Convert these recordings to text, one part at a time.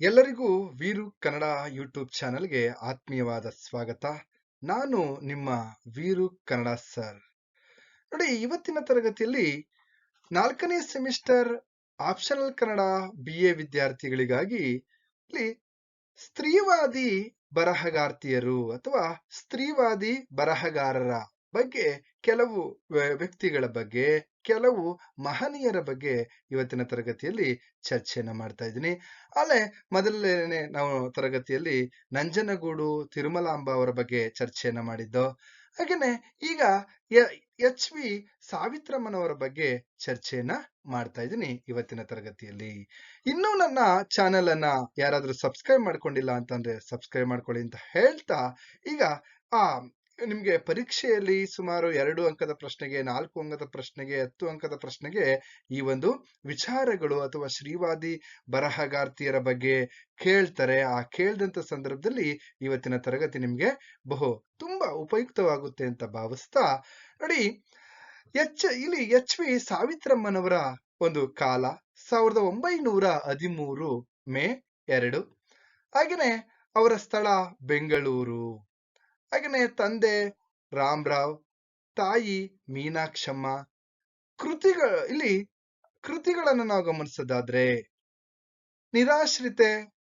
ಎಲ್ಲರಿಗೂ ವೀರು ಕನ್ನಡ ಯೂಟ್ಯೂಬ್ ಚಾನೆಲ್ಗೆ ಆತ್ಮೀಯವಾದ ಸ್ವಾಗತ. ನಾನು ನಿಮ್ಮ ವೀರು ಕನ್ನಡ ಸರ್. ನೋಡಿ, ಇವತ್ತಿನ ತರಗತಿಯಲ್ಲಿ ನಾಲ್ಕನೇ semester optional Kannada B A ವಿದ್ಯಾರ್ಥಿಗಳಿಗಾಗಿ ಸ್ತ್ರೀವಾದಿ ಬರಹಗಾರ್ತಿಯರು ಅಥವಾ ಸ್ತ್ರೀವಾದಿ ಬರಹಗಾರರ ಬಗ್ಗೆ ಕೆಲವು ವ್ಯ- ವ್ಯಕ್ತಿಗಳ ಬಗ್ಗೆ ಕೆಲವು ಮಹನೀಯರ ಬಗ್ಗೆ ಇವತ್ತಿನ ತರಗತಿಯಲ್ಲಿ ಚರ್ಚೆಯನ್ನು ಮಾಡ್ತಾ ಇದ್ದೀನಿ. ಅಲ್ಲೇ ಮೊದಲನೇ ನಾವು ತರಗತಿಯಲ್ಲಿ ನಂಜನಗೂಡು, ತಿರುಮಲಾಂಬ ಅವರ ಬಗ್ಗೆ ಚರ್ಚೆಯನ್ನು ಮಾಡಿದ್ದು. ಹಾಗೇನೆ ಈಗ ಎಚ್ ವಿ ಸಾವಿತ್ರಮ್ಮನವರ ಬಗ್ಗೆ ಚರ್ಚೆಯನ್ನ ಮಾಡ್ತಾ ಇದ್ದೀನಿ ಇವತ್ತಿನ ತರಗತಿಯಲ್ಲಿ. ಇನ್ನೂ ನನ್ನ ಚಾನೆಲ್ ಅನ್ನ ಯಾರಾದ್ರೂ ಸಬ್ಸ್ಕ್ರೈಬ್ ಮಾಡ್ಕೊಂಡಿಲ್ಲ ಅಂತಂದ್ರೆ ಸಬ್ಸ್ಕ್ರೈಬ್ ಮಾಡ್ಕೊಳ್ಳಿ ಅಂತ ಹೇಳ್ತಾ ಈಗ ಆ ನಿಮ್ಗೆ ಪರೀಕ್ಷೆಯಲ್ಲಿ ಸುಮಾರು ಎರಡು ಅಂಕದ ಪ್ರಶ್ನೆಗೆ, ನಾಲ್ಕು ಅಂಕದ ಪ್ರಶ್ನೆಗೆ, ಹತ್ತು ಅಂಕದ ಪ್ರಶ್ನೆಗೆ ಈ ಒಂದು ವಿಚಾರಗಳು ಅಥವಾ ಶ್ರೀವಾದಿ ಬರಹಗಾರ್ತಿಯರ ಬಗ್ಗೆ ಕೇಳ್ತಾರೆ. ಆ ಕೇಳ್ದಂತ ಸಂದರ್ಭದಲ್ಲಿ ಇವತ್ತಿನ ತರಗತಿ ನಿಮ್ಗೆ ಬಹು ತುಂಬಾ ಉಪಯುಕ್ತವಾಗುತ್ತೆ ಅಂತ ಭಾವಿಸ್ತಾ ನೋಡಿ, ಎಚ್, ಇಲ್ಲಿ ಎಚ್ ವಿ ಸಾವಿತ್ರಮ್ಮನವರ ಒಂದು ಕಾಲ, ಸಾವಿರದ ಒಂಬೈನೂರ ಹದಿಮೂರು ಮೇ ಎರಡು. ಹಾಗೇನೆ ಅವರ ಸ್ಥಳ ಬೆಂಗಳೂರು. ಹಾಗೇನೆ ತಂದೆ ರಾಮರಾವ್ ತಾಯಿ ಮೀನಾಕ್ಷಮ್ಮ ಕೃತಿಗಳ ಇಲ್ಲಿ ಕೃತಿಗಳನ್ನು ನಾವು ಗಮನಿಸೋದಾದ್ರೆ ನಿರಾಶ್ರಿತೆ,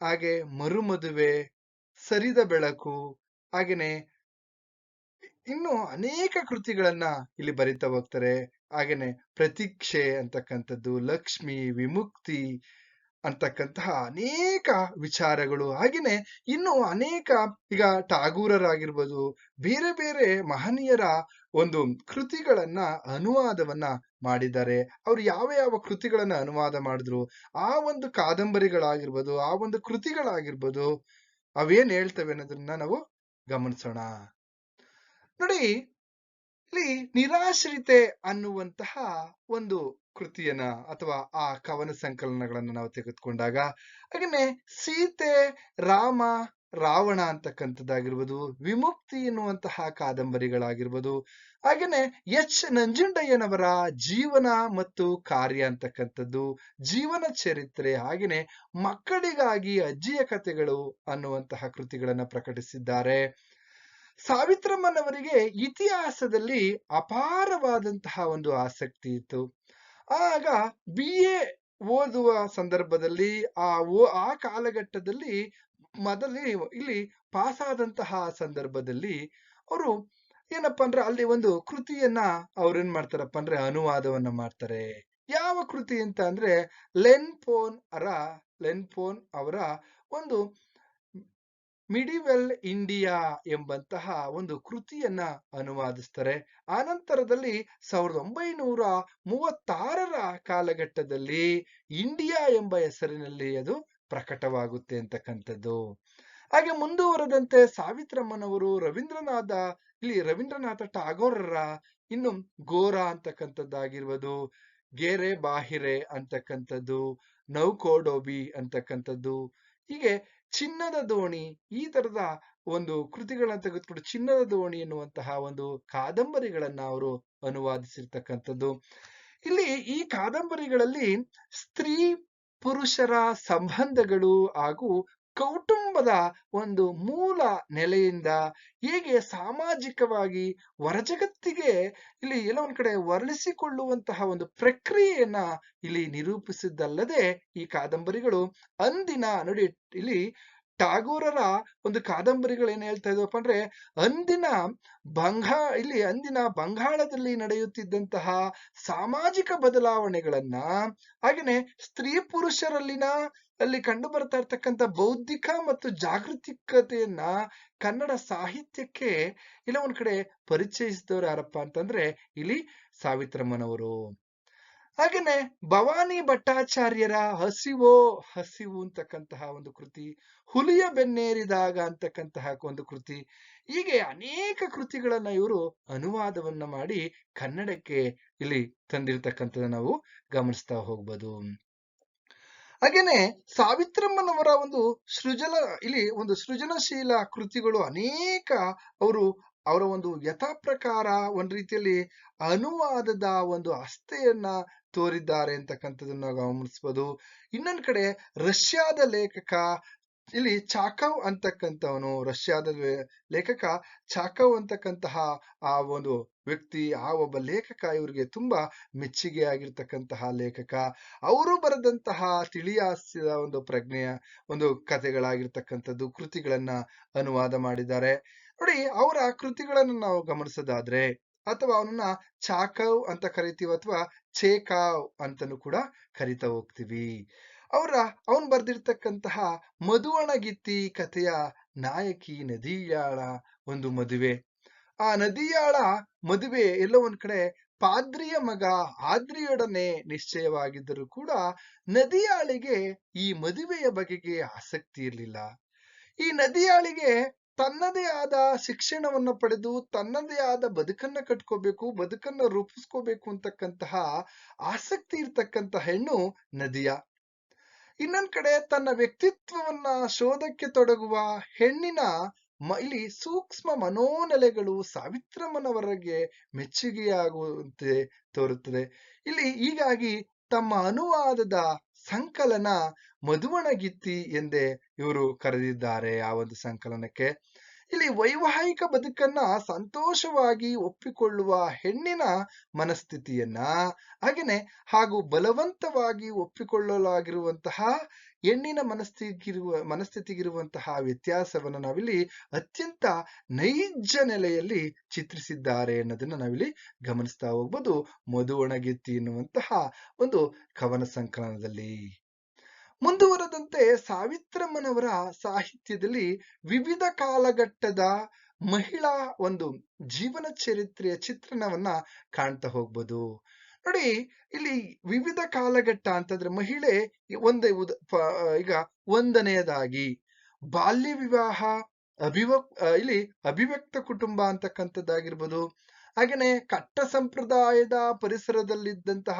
ಹಾಗೆ ಮರುಮದುವೆ, ಸರಿದ ಬೆಳಕು, ಹಾಗೇನೆ ಇನ್ನು ಅನೇಕ ಕೃತಿಗಳನ್ನ ಇಲ್ಲಿ ಬರಿತಾ ಹೋಗ್ತಾರೆ. ಹಾಗೇನೆ ಪ್ರತೀಕ್ಷೆ ಅಂತಕ್ಕಂಥದ್ದು, ಲಕ್ಷ್ಮಿ, ವಿಮುಕ್ತಿ ಅಂತಕ್ಕಂತಹ ಅನೇಕ ವಿಚಾರಗಳು ಹಾಗೇನೆ ಇನ್ನು ಅನೇಕ ಈಗ ಟಾಗೂರರಾಗಿರ್ಬೋದು ಬೇರೆ ಬೇರೆ ಮಹನೀಯರ ಒಂದು ಕೃತಿಗಳನ್ನ ಅನುವಾದವನ್ನ ಮಾಡಿದ್ದಾರೆ. ಅವ್ರು ಯಾವ ಯಾವ ಕೃತಿಗಳನ್ನ ಅನುವಾದ ಮಾಡಿದ್ರು, ಆ ಒಂದು ಕಾದಂಬರಿಗಳಾಗಿರ್ಬೋದು, ಆ ಒಂದು ಕೃತಿಗಳಾಗಿರ್ಬೋದು, ಅವೇನ್ ಹೇಳ್ತವೆ ಅನ್ನೋದನ್ನ ನಾವು ಗಮನಿಸೋಣ. ನೋಡಿ ಇಲ್ಲಿ ನಿರಾಶ್ರಿತೆ ಅನ್ನುವಂತಹ ಒಂದು ಕೃತಿಯನ್ನ ಅಥವಾ ಆ ಕವನ ಸಂಕಲನಗಳನ್ನು ನಾವು ತೆಗೆದುಕೊಂಡಾಗ ಹಾಗೆಯೇ ಸೀತೆ, ರಾಮ, ರಾವಣ ಅಂತಕ್ಕಂಥದ್ದಾಗಿರ್ಬೋದು, ವಿಮುಕ್ತಿ ಎನ್ನುವಂತಹ ಕಾದಂಬರಿಗಳಾಗಿರ್ಬೋದು ಹಾಗೆಯೇ ಎಚ್ ನಂಜುಂಡಯ್ಯನವರ ಜೀವನ ಮತ್ತು ಕಾರ್ಯ ಅಂತಕ್ಕಂಥದ್ದು, ಜೀವನ ಚರಿತ್ರೆ ಹಾಗೆಯೇ ಮಕ್ಕಳಿಗಾಗಿ ಅಜ್ಜಿಯ ಕಥೆಗಳು ಅನ್ನುವಂತಹ ಕೃತಿಗಳನ್ನ ಪ್ರಕಟಿಸಿದ್ದಾರೆ. ಸಾವಿತ್ರಮ್ಮನವರಿಗೆ ಇತಿಹಾಸದಲ್ಲಿ ಅಪಾರವಾದಂತಹ ಒಂದು ಆಸಕ್ತಿ ಇತ್ತು. ಆಗ ಬಿ ಎ ಓದುವ ಸಂದರ್ಭದಲ್ಲಿ, ಆ ಓ- ಆ ಕಾಲಘಟ್ಟದಲ್ಲಿ ಮೊದಲೇ ಇಲ್ಲಿ ಪಾಸಾದಂತಹ ಸಂದರ್ಭದಲ್ಲಿ ಅವರು ಏನಪ್ಪಾ ಅಂದ್ರೆ ಅಲ್ಲಿ ಒಂದು ಕೃತಿಯನ್ನ ಅವ್ರೇನ್ ಮಾಡ್ತಾರಪ್ಪ ಅಂದ್ರೆ ಅನುವಾದವನ್ನ ಮಾಡ್ತಾರೆ. ಯಾವ ಕೃತಿ ಅಂತ ಅಂದ್ರೆ ಲೆನ್ಫೋನ್ ಅರ ಲೆನ್ಫೋನ್ ಅವರ ಒಂದು ಮಿಡಿವೆಲ್ ಇಂಡಿಯಾ ಎಂಬಂತಹ ಒಂದು ಕೃತಿಯನ್ನ ಅನುವಾದಿಸ್ತಾರೆ. ಆನಂತರದಲ್ಲಿ ಸಾವಿರದ ಒಂಬೈನೂರ ಮೂವತ್ತಾರರ ಕಾಲಘಟ್ಟದಲ್ಲಿ ಇಂಡಿಯಾ ಎಂಬ ಹೆಸರಿನಲ್ಲಿ ಅದು ಪ್ರಕಟವಾಗುತ್ತೆ ಅಂತಕ್ಕಂಥದ್ದು. ಹಾಗೆ ಮುಂದುವರೆದಂತೆ ಸಾವಿತ್ರಮ್ಮನವರು ರವೀಂದ್ರನಾಥ ಇಲ್ಲಿ ರವೀಂದ್ರನಾಥ ಟಾಗೋರರ ಇನ್ನು ಗೋರ ಅಂತಕ್ಕಂಥದ್ದಾಗಿರ್ಬೋದು. ಗೆರೆ ಬಾಹಿರೆ ಅಂತಕ್ಕಂಥದ್ದು ನೌಕೋಡೋಬಿ ಅಂತಕ್ಕಂಥದ್ದು. ಹೀಗೆ ಚಿನ್ನದ ದೋಣಿ ಈ ತರದ ಒಂದು ಕೃತಿಗಳನ್ನ ತೆಗೆದುಕೊಂಡು ಚಿನ್ನದ ದೋಣಿ ಎನ್ನುವಂತಹ ಒಂದು ಕಾದಂಬರಿಗಳನ್ನ ಅವರು ಅನುವಾದಿಸಿರ್ತಕ್ಕಂಥದ್ದು. ಇಲ್ಲಿ ಈ ಕಾದಂಬರಿಗಳಲ್ಲಿ ಸ್ತ್ರೀ ಪುರುಷರ ಸಂಬಂಧಗಳು ಹಾಗೂ ಕೌಟುಂಬದ ಒಂದು ಮೂಲ ನೆಲೆಯಿಂದ ಹೇಗೆ ಸಾಮಾಜಿಕವಾಗಿ ಹೊರಜಗತ್ತಿಗೆ ಇಲ್ಲಿ ಎಲ್ಲ ಕಡೆ ವರ್ಣಿಸಿಕೊಳ್ಳುವಂತಹ ಒಂದು ಪ್ರಕ್ರಿಯೆಯನ್ನ ಇಲ್ಲಿ ನಿರೂಪಿಸಿದ್ದಲ್ಲದೆ ಈ ಕಾದಂಬರಿಗಳು ಅಂದಿನ ನೋಡಿ ಇಲ್ಲಿ ಟಾಗೋರರ ಒಂದು ಕಾದಂಬರಿಗಳು ಏನ್ ಹೇಳ್ತಾ ಇದ್ವಪ್ಪ ಅಂದ್ರೆ ಅಂದಿನ ಬಂಗಾ ಇಲ್ಲಿ ಅಂದಿನ ಬಂಗಾಳದಲ್ಲಿ ನಡೆಯುತ್ತಿದ್ದಂತಹ ಸಾಮಾಜಿಕ ಬದಲಾವಣೆಗಳನ್ನ ಹಾಗೇನೆ ಸ್ತ್ರೀ ಪುರುಷರಲ್ಲಿನ ಅಲ್ಲಿ ಕಂಡು ಬರ್ತಾ ಇರ್ತಕ್ಕಂಥ ಬೌದ್ಧಿಕ ಮತ್ತು ಜಾಗೃತಿಕತೆಯನ್ನ ಕನ್ನಡ ಸಾಹಿತ್ಯಕ್ಕೆ ಇಲ್ಲ ಒಂದ್ ಕಡೆ ಪರಿಚಯಿಸಿದವರು ಯಾರಪ್ಪ ಅಂತಂದ್ರೆ ಇಲ್ಲಿ ಸಾವಿತ್ರಮ್ಮನವರು. ಹಾಗೇನೆ ಭವಾನಿ ಭಟ್ಟಾಚಾರ್ಯರ ಹಸಿವೋ ಹಸಿವು ಅಂತಕ್ಕಂತಹ ಒಂದು ಕೃತಿ, ಹುಲಿಯ ಬೆನ್ನೇರಿದಾಗ ಅಂತಕ್ಕಂತಹ ಒಂದು ಕೃತಿ, ಹೀಗೆ ಅನೇಕ ಕೃತಿಗಳನ್ನ ಇವರು ಅನುವಾದವನ್ನ ಮಾಡಿ ಕನ್ನಡಕ್ಕೆ ಇಲ್ಲಿ ತಂದಿರತಕ್ಕಂಥದ್ದು ನಾವು ಗಮನಿಸ್ತಾ ಹೋಗ್ಬೋದು. ಹಾಗೇನೆ ಸಾವಿತ್ರಮ್ಮನವರ ಒಂದು ಸೃಜನ, ಇಲ್ಲಿ ಒಂದು ಸೃಜನಶೀಲ ಕೃತಿಗಳು ಅನೇಕ ಅವರು ಅವರ ಒಂದು ಯಥಾಪ್ರಕಾರ ಒಂದು ರೀತಿಯಲ್ಲಿ ಅನುವಾದದ ಒಂದು ಅಸ್ಥೆಯನ್ನ ತೋರಿದ್ದಾರೆ ಅಂತಕ್ಕಂಥದ್ದನ್ನ ಗಮನಿಸ್ಬೋದು. ಇನ್ನೊಂದ್ ಕಡೆ ರಷ್ಯಾದ ಲೇಖಕ, ಇಲ್ಲಿ ಚಾಕವ್ ಅಂತಕ್ಕಂಥವನು, ರಷ್ಯಾದ ಲೇಖಕ ಚಾಕವ್ ಅಂತಕ್ಕಂತಹ ಆ ಒಂದು ವ್ಯಕ್ತಿ, ಆ ಒಬ್ಬ ಲೇಖಕ ಇವರಿಗೆ ತುಂಬಾ ಮೆಚ್ಚುಗೆ ಆಗಿರ್ತಕ್ಕಂತಹ ಲೇಖಕ. ಅವರು ಬರೆದಂತಹ ತಿಳಿಯಾಸ್ಯದ ಒಂದು ಪ್ರಜ್ಞೆಯ ಒಂದು ಕಥೆಗಳಾಗಿರ್ತಕ್ಕಂಥದ್ದು, ಕೃತಿಗಳನ್ನ ಅನುವಾದ ಮಾಡಿದ್ದಾರೆ. ನೋಡಿ, ಅವರ ಕೃತಿಗಳನ್ನು ನಾವು ಗಮನಿಸೋದಾದ್ರೆ, ಅಥವಾ ಅವನನ್ನ ಚಾಕವ್ ಅಂತ ಕರಿತೀವಿ ಅಥವಾ ಚೇಕಾವ್ ಅಂತಾನೂ ಕೂಡ ಕರಿತಾ ಹೋಗ್ತೀವಿ. ಅವರ, ಅವನ್ ಬರ್ದಿರ್ತಕ್ಕಂತಹ ಮಧುವಣಗಿತ್ತಿ ಕಥೆಯ ನಾಯಕಿ ನದಿಯಾಳ ಒಂದು ಮದುವೆ. ಆ ನದಿಯಾಳ ಮದುವೆ ಎಲ್ಲೋ ಒಂದ್ ಕಡೆ ಪಾದ್ರಿಯ ಮಗ ಆದ್ರಿಯೊಡನೆ ನಿಶ್ಚಯವಾಗಿದ್ದರೂ ಕೂಡ ನದಿಯಾಳಿಗೆ ಈ ಮದುವೆಯ ಬಗೆಗೆ ಆಸಕ್ತಿ ಇರಲಿಲ್ಲ. ಈ ನದಿಯಾಳಿಗೆ ತನ್ನದೇ ಆದ ಶಿಕ್ಷಣವನ್ನು ಪಡೆದು ತನ್ನದೇ ಆದ ಬದುಕನ್ನ ಕಟ್ಕೋಬೇಕು, ಬದುಕನ್ನ ರೂಪಿಸ್ಕೋಬೇಕು ಅಂತಕ್ಕಂತಹ ಆಸಕ್ತಿ ಇರ್ತಕ್ಕಂತಹ ಹೆಣ್ಣು ನದಿಯ. ಇನ್ನೊಂದ್ ಕಡೆ ತನ್ನ ವ್ಯಕ್ತಿತ್ವವನ್ನ ಶೋಧಕ್ಕೆ ತೊಡಗುವ ಹೆಣ್ಣಿನ ಇಲ್ಲಿ ಸೂಕ್ಷ್ಮ ಮನೋನೆಲೆಗಳು ಸಾವಿತ್ರಮ್ಮನವರಿಗೆ ಮೆಚ್ಚುಗೆಯಾಗುವಂತೆ ತೋರುತ್ತದೆ. ಇಲ್ಲಿ ಹೀಗಾಗಿ ತಮ್ಮ ಅನುವಾದದ ಸಂಕಲನ ಮಧುವಣಗಿತ್ತಿ ಎಂದೇ ಇವರು ಕರೆದಿದ್ದಾರೆ ಆ ಒಂದು ಸಂಕಲನಕ್ಕೆ. ಇಲ್ಲಿ ವೈವಾಹಿಕ ಬದುಕನ್ನ ಸಂತೋಷವಾಗಿ ಒಪ್ಪಿಕೊಳ್ಳುವ ಹೆಣ್ಣಿನ ಮನಸ್ಥಿತಿಯನ್ನ, ಹಾಗೇನೆ ಹಾಗೂ ಬಲವಂತವಾಗಿ ಒಪ್ಪಿಕೊಳ್ಳಲಾಗಿರುವಂತಹ ಹೆಣ್ಣಿನ ಮನಸ್ಥಿತಿಗಿರುವ, ಮನಸ್ಥಿತಿಗಿರುವಂತಹ ವ್ಯತ್ಯಾಸವನ್ನು ನಾವಿಲ್ಲಿ ಅತ್ಯಂತ ನೈಜ ನೆಲೆಯಲ್ಲಿ ಚಿತ್ರಿಸಿದ್ದಾರೆ ಅನ್ನೋದನ್ನ ನಾವಿಲ್ಲಿ ಗಮನಿಸ್ತಾ ಹೋಗ್ಬೋದು. ಮಧುವಣಗಿತ್ತಿ ಎನ್ನುವಂತಹ ಒಂದು ಕವನ ಸಂಕಲನದಲ್ಲಿ. ಮುಂದುವರೆದಂತೆ ಸಾವಿತ್ರಮ್ಮನವರ ಸಾಹಿತ್ಯದಲ್ಲಿ ವಿವಿಧ ಕಾಲಘಟ್ಟದ ಮಹಿಳಾ ಒಂದು ಜೀವನ ಚರಿತ್ರೆಯ ಚಿತ್ರಣವನ್ನ ಕಾಣ್ತಾ ಹೋಗ್ಬೋದು. ನೋಡಿ, ಇಲ್ಲಿ ವಿವಿಧ ಕಾಲಘಟ್ಟ ಅಂತಂದ್ರೆ ಮಹಿಳೆ ಒಂದೇ ಉದ ಈಗ ಒಂದನೆಯದಾಗಿ ಬಾಲ್ಯ ವಿವಾಹ, ಅಭಿವ ಇಲ್ಲಿ ಅಭಿವ್ಯಕ್ತ ಕುಟುಂಬ ಅಂತಕ್ಕಂಥದ್ದಾಗಿರ್ಬೋದು. ಹಾಗೇನೆ ಕಟ್ಟ ಸಂಪ್ರದಾಯದ ಪರಿಸರದಲ್ಲಿದ್ದಂತಹ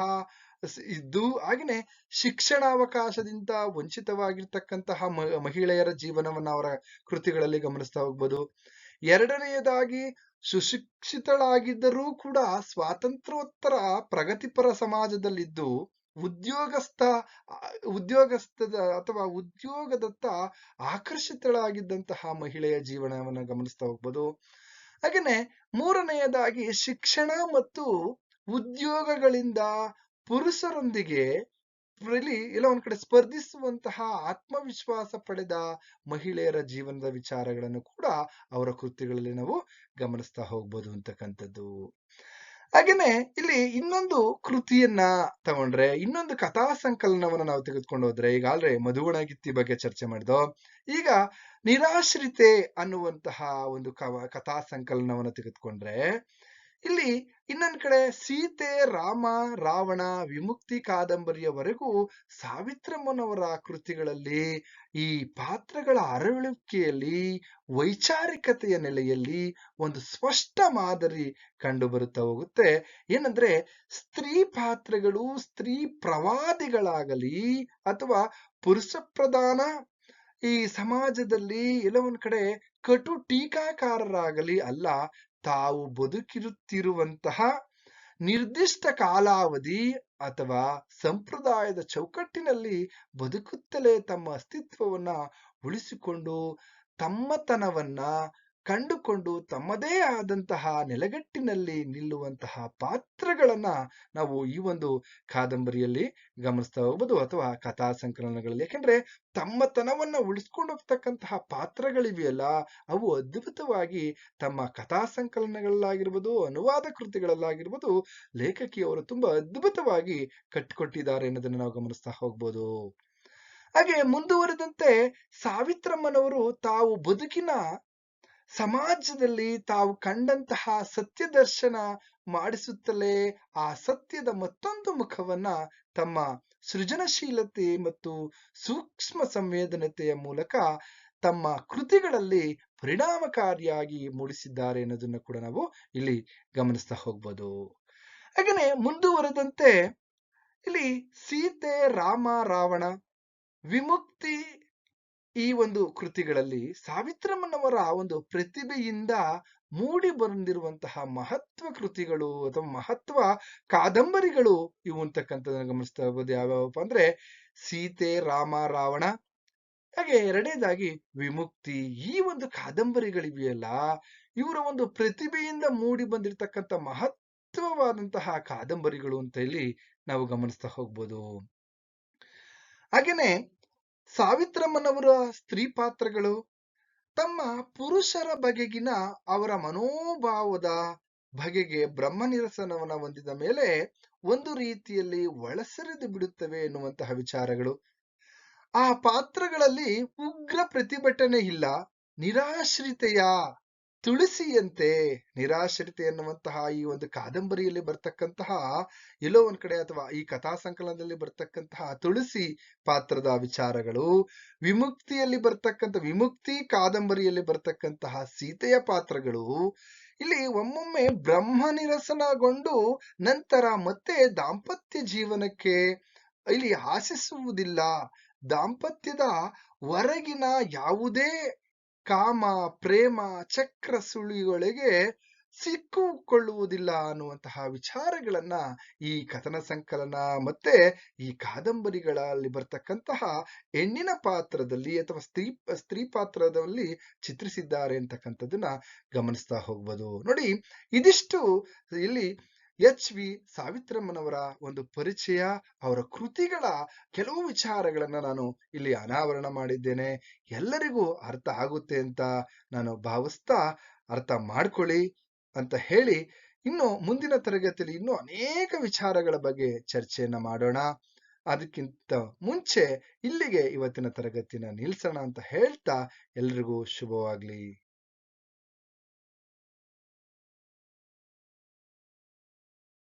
ಇದ್ದು ಹಾಗೇನೆ ಶಿಕ್ಷಣಾವಕಾಶದಿಂದ ವಂಚಿತವಾಗಿರ್ತಕ್ಕಂತಹ ಮಹಿಳೆಯರ ಜೀವನವನ್ನ ಅವರ ಕೃತಿಗಳಲ್ಲಿ ಗಮನಿಸ್ತಾ ಹೋಗ್ಬೋದು. ಎರಡನೆಯದಾಗಿ ಸುಶಿಕ್ಷಿತಳಾಗಿದ್ದರೂ ಕೂಡ ಸ್ವಾತಂತ್ರ್ಯೋತ್ತರ ಪ್ರಗತಿಪರ ಸಮಾಜದಲ್ಲಿದ್ದು ಉದ್ಯೋಗಸ್ಥ ಉದ್ಯೋಗಸ್ಥದ ಅಥವಾ ಉದ್ಯೋಗದತ್ತ ಆಕರ್ಷಿತಳಾಗಿದ್ದಂತಹ ಮಹಿಳೆಯ ಜೀವನವನ್ನ ಗಮನಿಸ್ತಾ ಹೋಗ್ಬೋದು. ಹಾಗೇನೆ ಮೂರನೆಯದಾಗಿ ಶಿಕ್ಷಣ ಮತ್ತು ಉದ್ಯೋಗಗಳಿಂದ ಪುರುಷರೊಂದಿಗೆ ಇಲ್ಲಿ ಎಲ್ಲ ಒಂದ್ ಕಡೆ ಸ್ಪರ್ಧಿಸುವಂತಹ ಆತ್ಮವಿಶ್ವಾಸ ಪಡೆದ ಮಹಿಳೆಯರ ಜೀವನದ ವಿಚಾರಗಳನ್ನು ಕೂಡ ಅವರ ಕೃತಿಗಳಲ್ಲಿ ನಾವು ಗಮನಿಸ್ತಾ ಹೋಗ್ಬೋದು ಅಂತಕ್ಕಂಥದ್ದು. ಹಾಗೇನೆ ಇಲ್ಲಿ ಇನ್ನೊಂದು ಕೃತಿಯನ್ನ ತಗೊಂಡ್ರೆ, ಇನ್ನೊಂದು ಕಥಾ ಸಂಕಲನವನ್ನ ನಾವು ತೆಗೆದುಕೊಂಡು ಹೋದ್ರೆ ಈಗಾಗಲೇ ಮಧುವಣಗಿತ್ತಿ ಬಗ್ಗೆ ಚರ್ಚೆ ಮಾಡಿದೋ, ಈಗ ನಿರಾಶ್ರಿತೆ ಅನ್ನುವಂತಹ ಒಂದು ಕವ, ಕಥಾ ಸಂಕಲನವನ್ನ ತೆಗೆದುಕೊಂಡ್ರೆ ಇಲ್ಲಿ ಇನ್ನೊಂದ್ ಕಡೆ ಸೀತೆ, ರಾಮ, ರಾವಣ, ವಿಮುಕ್ತಿ ಕಾದಂಬರಿಯವರೆಗೂ ಸಾವಿತ್ರಮ್ಮನವರ ಕೃತಿಗಳಲ್ಲಿ, ಈ ಪಾತ್ರಗಳ ಅರವಳಿಕೆಯಲ್ಲಿ ವೈಚಾರಿಕತೆಯ ನೆಲೆಯಲ್ಲಿ ಒಂದು ಸ್ಪಷ್ಟ ಮಾದರಿ ಕಂಡು ಬರುತ್ತಾ ಹೋಗುತ್ತೆ. ಏನಂದ್ರೆ, ಸ್ತ್ರೀ ಪಾತ್ರಗಳು, ಸ್ತ್ರೀ ಪ್ರವಾದಿಗಳಾಗಲಿ ಅಥವಾ ಪುರುಷ ಪ್ರಧಾನ, ಈ ಸಮಾಜದಲ್ಲಿ ಎಲ್ಲ ಒಂದ್ ಕಡೆ ಕಟು ಟೀಕಾಕಾರರಾಗಲಿ ಅಲ್ಲ ತಾವು ಬದುಕಿರುತ್ತಿರುವಂತಹ ನಿರ್ದಿಷ್ಟ ಕಾಲಾವಧಿ ಅಥವಾ ಸಂಪ್ರದಾಯದ ಚೌಕಟ್ಟಿನಲ್ಲಿ ಬದುಕುತ್ತಲೇ ತಮ್ಮ ಅಸ್ತಿತ್ವವನ್ನ ಉಳಿಸಿಕೊಂಡು ತಮ್ಮತನವನ್ನ ಕಂಡುಕೊಂಡು ತಮ್ಮದೇ ಆದಂತಹ ನೆಲಗಟ್ಟಿನಲ್ಲಿ ನಿಲ್ಲುವಂತಹ ಪಾತ್ರಗಳನ್ನ ನಾವು ಈ ಒಂದು ಕಾದಂಬರಿಯಲ್ಲಿ ಗಮನಿಸ್ತಾ ಹೋಗ್ಬೋದು ಅಥವಾ ಕಥಾ ಸಂಕಲನಗಳಲ್ಲಿ. ಯಾಕೆಂದ್ರೆ ತಮ್ಮತನವನ್ನ ಉಳಿಸ್ಕೊಂಡು ಹೋಗ್ತಕ್ಕಂತಹ ಪಾತ್ರಗಳಿವೆಯಲ್ಲ, ಅವು ಅದ್ಭುತವಾಗಿ ತಮ್ಮ ಕಥಾ ಸಂಕಲನಗಳಲ್ಲಾಗಿರ್ಬೋದು, ಅನುವಾದ ಕೃತಿಗಳಲ್ಲಾಗಿರ್ಬೋದು ಲೇಖಕಿಯವರು ತುಂಬಾ ಅದ್ಭುತವಾಗಿ ಕಟ್ಟಿಕೊಟ್ಟಿದ್ದಾರೆ ಅನ್ನೋದನ್ನ ನಾವು ಗಮನಿಸ್ತಾ ಹೋಗ್ಬೋದು. ಹಾಗೆ ಮುಂದುವರೆದಂತೆ ಸಾವಿತ್ರಮ್ಮನವರು ತಾವು ಬದುಕಿನ ಸಮಾಜದಲ್ಲಿ ತಾವು ಕಂಡಂತಹ ಸತ್ಯ ದರ್ಶನ ಮಾಡಿಸುತ್ತಲೇ ಆ ಸತ್ಯದ ಮತ್ತೊಂದು ಮುಖವನ್ನ ತಮ್ಮ ಸೃಜನಶೀಲತೆ ಮತ್ತು ಸೂಕ್ಷ್ಮ ಸಂವೇದನತೆಯ ಮೂಲಕ ತಮ್ಮ ಕೃತಿಗಳಲ್ಲಿ ಪರಿಣಾಮಕಾರಿಯಾಗಿ ಮೂಡಿಸಿದ್ದಾರೆ ಅನ್ನೋದನ್ನ ಕೂಡ ನಾವು ಇಲ್ಲಿ ಗಮನಿಸ್ತಾ ಹೋಗ್ಬೋದು. ಹಾಗೇನೆ ಮುಂದುವರೆದಂತೆ ಇಲ್ಲಿ ಸೀತೆ, ರಾಮ, ರಾವಣ ವಿಮುಕ್ತಿ ಈ ಒಂದು ಕೃತಿಗಳಲ್ಲಿ ಸಾವಿತ್ರಮ್ಮನವರ ಒಂದು ಪ್ರತಿಭೆಯಿಂದ ಮೂಡಿ ಬಂದಿರುವಂತಹ ಮಹತ್ವ ಕೃತಿಗಳು ಅಥವಾ ಮಹತ್ವ ಕಾದಂಬರಿಗಳು ಇವು ಅಂತಕ್ಕಂಥದ್ದನ್ನು ಗಮನಿಸ್ತಾ ಹೋಗ್ಬೋದು ಯಾವ್ಯಾವಪ್ಪ ಅಂದ್ರೆ ಸೀತೆ, ರಾಮ, ರಾವಣ. ಹಾಗೆ ಎರಡನೇದಾಗಿ ವಿಮುಕ್ತಿ ಈ ಒಂದು ಕಾದಂಬರಿಗಳಿವೆಯಲ್ಲ. ಇವರ ಒಂದು ಪ್ರತಿಭೆಯಿಂದ ಮೂಡಿ ಬಂದಿರತಕ್ಕಂಥ ಮಹತ್ವವಾದಂತಹ ಕಾದಂಬರಿಗಳು ಅಂತ ಇಲ್ಲಿ ನಾವು ಗಮನಿಸ್ತಾ ಹೋಗ್ಬೋದು. ಹಾಗೇನೆ ಸಾವಿತ್ರಮ್ಮನವರ ಸ್ತ್ರೀ ಪಾತ್ರಗಳು ತಮ್ಮ ಪುರುಷರ ಬಗೆಗಿನ ಅವರ ಮನೋಭಾವದ ಬಗೆಗೆ ಬ್ರಹ್ಮ ನಿರಸನವನ್ನ ಹೊಂದಿದ ಮೇಲೆ ಒಂದು ರೀತಿಯಲ್ಲಿ ಒಳಸರಿದು ಬಿಡುತ್ತವೆ ಎನ್ನುವಂತಹ ವಿಚಾರಗಳು. ಆ ಪಾತ್ರಗಳಲ್ಲಿ ಉಗ್ರ ಪ್ರತಿಭಟನೆ ಇಲ್ಲ, ನಿರಾಶ್ರಿತೆಯ ತುಳಸಿಯಂತೆ ನಿರಾಶ್ರಿತೆ ಎನ್ನುವಂತಹ ಈ ಒಂದು ಕಾದಂಬರಿಯಲ್ಲಿ ಬರ್ತಕ್ಕಂತಹ ಎಲ್ಲೋ ಒಂದ್ ಕಡೆ ಅಥವಾ ಈ ಕಥಾ ಸಂಕಲನದಲ್ಲಿ ಬರ್ತಕ್ಕಂತಹ ತುಳಸಿ ಪಾತ್ರದ ವಿಚಾರಗಳು, ವಿಮುಕ್ತಿಯಲ್ಲಿ ಬರ್ತಕ್ಕಂಥ, ವಿಮುಕ್ತಿ ಕಾದಂಬರಿಯಲ್ಲಿ ಬರ್ತಕ್ಕಂತಹ ಸೀತೆಯ ಪಾತ್ರಗಳು, ಇಲ್ಲಿ ಒಮ್ಮೊಮ್ಮೆ ಬ್ರಹ್ಮ ನಿರಸನಗೊಂಡು ನಂತರ ಮತ್ತೆ ದಾಂಪತ್ಯ ಜೀವನಕ್ಕೆ ಇಲ್ಲಿ ಆಶಿಸುವುದಿಲ್ಲ. ದಾಂಪತ್ಯದ ಹೊರಗಿನ ಯಾವುದೇ ಕಾಮ, ಪ್ರೇಮ, ಚಕ್ರ ಸುಳಿಗಳಿಗೆ ಸಿಕ್ಕಿಕೊಳ್ಳುವುದಿಲ್ಲ ಅನ್ನುವಂತಹ ವಿಚಾರಗಳನ್ನ ಈ ಕಥನ ಸಂಕಲನ ಮತ್ತೆ ಈ ಕಾದಂಬರಿಗಳಲ್ಲಿ ಬರ್ತಕ್ಕಂತಹ ಹೆಣ್ಣಿನ ಪಾತ್ರದಲ್ಲಿ ಅಥವಾ ಸ್ತ್ರೀ ಸ್ತ್ರೀ ಪಾತ್ರದಲ್ಲಿ ಚಿತ್ರಿಸಿದ್ದಾರೆ ಅಂತಕ್ಕಂಥದ್ದನ್ನ ಗಮನಿಸ್ತಾ ಹೋಗ್ಬೋದು. ನೋಡಿ, ಇದಿಷ್ಟು ಇಲ್ಲಿ ಎಚ್ ವಿ ಸಾವಿತ್ರಮ್ಮನವರ ಒಂದು ಪರಿಚಯ, ಅವರ ಕೃತಿಗಳ ಕೆಲವು ವಿಚಾರಗಳನ್ನ ನಾನು ಇಲ್ಲಿ ಅನಾವರಣ ಮಾಡಿದ್ದೇನೆ. ಎಲ್ಲರಿಗೂ ಅರ್ಥ ಆಗುತ್ತೆ ಅಂತ ನಾನು ಭಾವಿಸ್ತಾ ಅರ್ಥ ಮಾಡ್ಕೊಳ್ಳಿ ಅಂತ ಹೇಳಿ ಇನ್ನು ಮುಂದಿನ ತರಗತಿಯಲ್ಲಿ ಇನ್ನೂ ಅನೇಕ ವಿಚಾರಗಳ ಬಗ್ಗೆ ಚರ್ಚೆಯನ್ನು ಮಾಡೋಣ. ಅದಕ್ಕಿಂತ ಮುಂಚೆ ಇಲ್ಲಿಗೆ ಇವತ್ತಿನ ತರಗತಿನ ನಿಲ್ಸೋಣ ಅಂತ ಹೇಳ್ತಾ ಎಲ್ರಿಗೂ ಶುಭವಾಗ್ಲಿ.